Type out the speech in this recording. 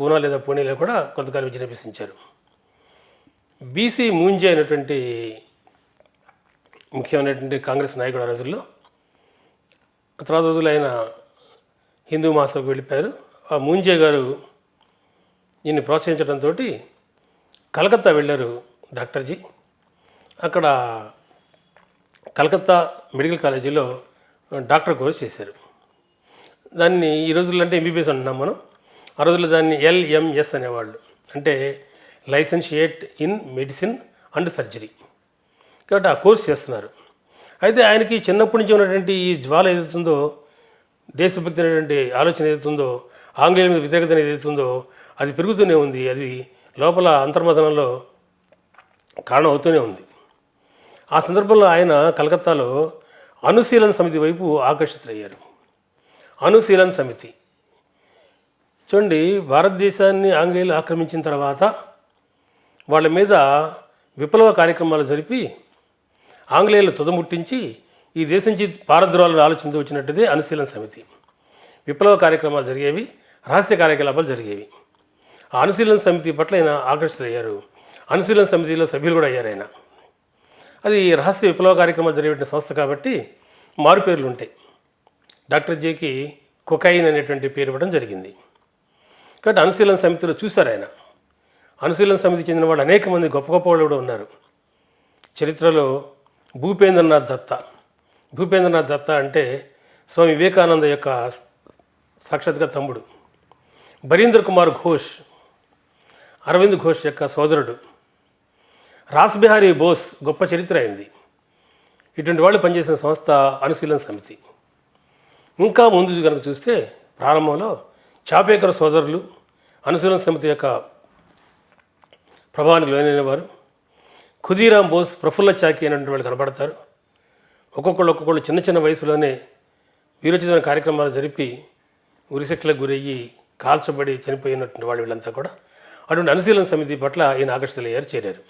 పూనా లేదా పూణేలో కూడా కొంతకాలం విజృంభించారు. బీసీ మూంజే అయినటువంటి ముఖ్యమైనటువంటి కాంగ్రెస్ నాయకుడు ఆ రోజుల్లో. తర్వాత రోజులు ఆయన హిందూ మాసకు వెళ్ళిపోయారు. ఆ మూంజే గారు ఈయన్ని ప్రోత్సహించడంతో కలకత్తా వెళ్ళారు డాక్టర్జీ అక్కడ కలకత్తా మెడికల్ కాలేజీలో డాక్టర్ కోర్స్ చేశారు. దాన్ని ఈ రోజుల్లో అంటే ఎంబీబీఎస్ అంటున్నాం మనం. ఆ రోజుల్లో దాన్ని ఎల్ఎంఎస్ అనేవాళ్ళు. అంటే licentiate in medicine and surgery. కాబట్టి ఆ కోర్స్ చేస్తున్నారు. అయితే ఆయనకి చిన్నప్పటి నుంచి ఉన్నటువంటి ఈ జ్వాల ఏదైతుందో దేశభక్తి అనేటువంటి ఆలోచన ఏదైతుందో ఆంగ్లేయుల మీద వ్యతిరేకత ఏదైతుందో అది పెరుగుతూనే ఉంది. అది లోపల అంతర్మథనంలో కారణం అవుతూనే ఉంది. ఆ సందర్భంలో ఆయన కలకత్తాలో అనుశీలన సమితి వైపు ఆకర్షితులయ్యారు. అనుశీలన సమితి. చూడండి భారతదేశాన్ని ఆంగ్లేయులు ఆక్రమించిన తర్వాత వాళ్ళ మీద విప్లవ కార్యక్రమాలు జరిపి ఆంగ్లేయులు తుదముట్టించి ఈ దేశం నుంచి పారద్రోహాలను ఆలోచనతో వచ్చినట్టుదే అనుశీలన సమితి. విప్లవ కార్యక్రమాలు జరిగేవి రహస్య కార్యకలాపాలు జరిగేవి. ఆ అనుశీలన సమితి పట్ల ఆయన ఆకర్షితులయ్యారు. అనుశీలన సమితిలో సభ్యులు కూడా అయ్యారు ఆయన. అది రహస్య విప్లవ కార్యక్రమాలు జరిగే సంస్థ కాబట్టి మారు పేర్లు ఉంటాయి డాక్టర్ జేకి కొకైన్ అనేటువంటి పేరు ఇవ్వడం జరిగింది. కాబట్టి అనుశీలన సమితిలో చూశారు ఆయన. అనుశీలన సమితి చెందిన వాళ్ళు అనేక మంది గొప్ప గొప్ప వాళ్ళు కూడా ఉన్నారు. చరిత్రలో భూపేంద్రనాథ్ దత్త. భూపేంద్రనాథ్ దత్త అంటే స్వామి వివేకానంద యొక్క సాక్షాత్గా తమ్ముడు. బరీంద్ర కుమార్ ఘోష్ అరవింద్ ఘోష్ యొక్క సోదరుడు. రాస్బిహారీ బోస్ గొప్ప చరిత్ర అయింది. ఇటువంటి వాళ్ళు పనిచేసిన సంస్థ అనుశీలన సమితి. ఇంకా ముందు కనుక చూస్తే ప్రారంభంలో చాపేకర్ సోదరులు అనుశీలన సమితి యొక్క ప్రభావానికి లోనైన వారు ఖుదీరాం బోస్ ప్రఫుల్ల చాకి అనేటువంటి వాళ్ళు కనబడతారు. ఒక్కొక్కళ్ళు ఒక్కొక్కళ్ళు చిన్న చిన్న వయసులోనే వీరోచితమైన కార్యక్రమాలు జరిపి ఉరిశిక్షలకు గురయ్యి కాల్చబడి చనిపోయినటువంటి వాళ్ళు వీళ్ళంతా కూడా. అటువంటి అనుశీలన సమితి పట్ల ఈయన ఆకర్షితులయ్యారు చేరారు.